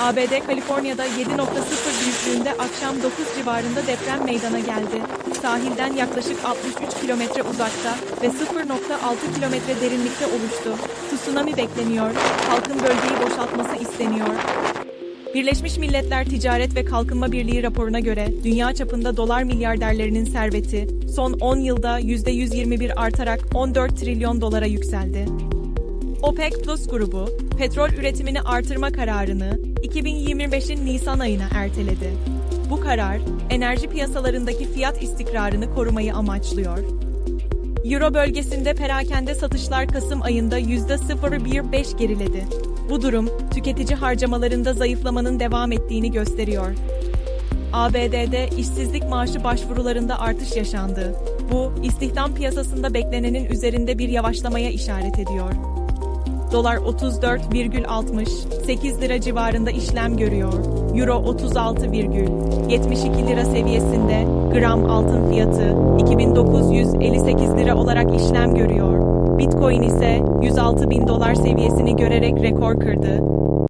ABD Kaliforniya'da 7.0 büyüklüğünde akşam 9 civarında deprem meydana geldi. Sahilden yaklaşık 63 kilometre uzakta ve 0.6 kilometre derinlikte oluştu. Tsunami bekleniyor, halkın bölgeyi boşaltması isteniyor. Birleşmiş Milletler Ticaret ve Kalkınma Birliği raporuna göre dünya çapında dolar milyarderlerinin serveti son 10 yılda %121 artarak 14 trilyon dolara yükseldi. OPEC Plus grubu, petrol üretimini artırma kararını 2025'in Nisan ayına erteledi. Bu karar, enerji piyasalarındaki fiyat istikrarını korumayı amaçlıyor. Euro bölgesinde perakende satışlar Kasım ayında %0,15 geriledi. Bu durum, tüketici harcamalarında zayıflamanın devam ettiğini gösteriyor. ABD'de işsizlik maaşı başvurularında artış yaşandı. Bu, istihdam piyasasında beklenenin üzerinde bir yavaşlamaya işaret ediyor. Dolar 34,68 lira civarında işlem görüyor. Euro 36,72 lira seviyesinde. Gram altın fiyatı 2958 lira olarak işlem görüyor. Bitcoin ise 106 bin dolar seviyesini görerek rekor kırdı.